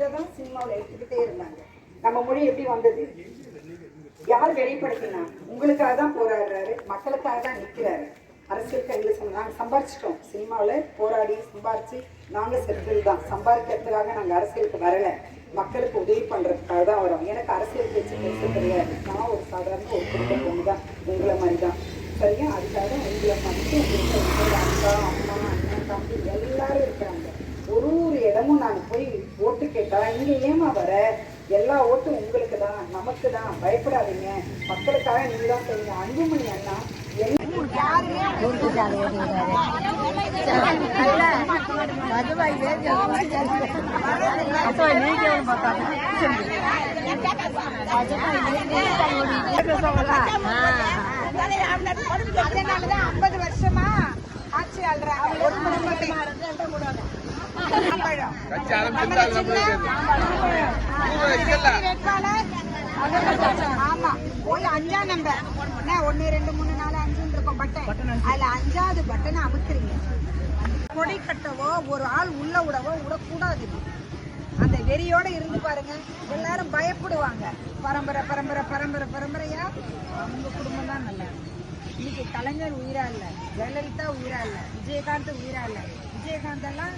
இதை தான் சினிமாவில் எடுத்துக்கிட்டே இருந்தாங்க. நம்ம மொழி எப்படி வந்தது? யார் வெளிப்படுத்தினா? உங்களுக்காக தான் போராடுறாரு. மக்களுக்காக தான் நிற்கிறாரு அரசியல் கையில் சொன்ன நாங்கள் சம்பாரிச்சிட்டோம். சினிமாவில் போராடி சம்பாரிச்சு நாங்கள் செட்டில் தான். சம்பாதிக்கிறதுக்காக நாங்கள் அரசியலுக்கு வரலை. மக்களுக்கு உதவி பண்ணுறதுக்காக தான் வரோம். எனக்கு அரசியல் பேச்சு பேச தெரியாது நான் ஒரு சாதாரண ஒரு குடும்ப பொண்ணு தான் உங்களை மாதிரி தான். சரியா? அதுக்காக உங்களை மட்டும் உங்களுக்கு உங்களோட அப்பா அம்மா அண்ணன் தம்பி எல்லாரும் இருக்கிறாங்க ஒரு ஒரு நான் போய் ஓட்டு கேட்டா நீங்க ஏமா வர? எல்லா ஓட்டும் உங்களுக்கு தான் நமக்கு தான். பயப்படாதீங்க. மக்களுக்காக நீங்க தான் செய்யுங்க அன்புமணி அண்ணா ஐம்பது வருஷமா ஆட்சி ஆள்றாங்க ஆமா போய் அஞ்சா நம்பர் என்ன ஒண்ணு ரெண்டு மூணு நாலு அஞ்சுன்னு இருக்கும் பட்டன் அதுல அஞ்சாவது பட்டனை அமுக்குறீங்க கொடி கட்டவோ ஒரு ஆள் உள்ள விடவோ விடக்கூடாது அந்த வெறியோட இருந்து பாருங்க எல்லாரும் பயப்படுவாங்க பரம்பரை பரம்பரை பரம்பரை பரம்பரையா அவங்க குடும்பம் தான் நல்லா. இன்னைக்கு கலைஞர் உயிரா இல்ல ஜெயலலிதா உயிரா இல்ல விஜயகாந்த் உயிரா இல்ல. விஜயகாந்த் எல்லாம்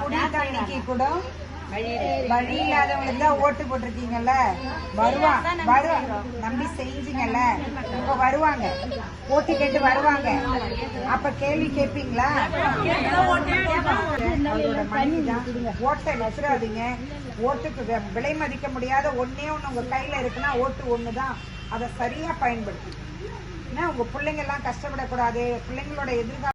கொடி வழி இல்லாதவங்களுக்கு தான் ஓட்டு போட்டிருக்கீங்கல்ல? வருவான். வருவான். நம்பி செஞ்சீங்கல்ல? இப்ப வருவாங்க. ஓட்டு கேட்டு வருவாங்க. அப்ப கேள்வி கேட்பீங்களா அவரோட மனைவி தான். ஓட்டை விட்டுறாதீங்க ஓட்டுக்கு விலை மதிக்க முடியாத ஒண்ணே ஒண்ணு உங்க கையில இருக்குன்னா ஓட்டு ஒண்ணுதான். அதை சரியா பயன்படுத்தி ஏன்னா உங்க பிள்ளைங்க எல்லாம் கஷ்டப்படக்கூடாது. பிள்ளைங்களோட எதிர்காலம்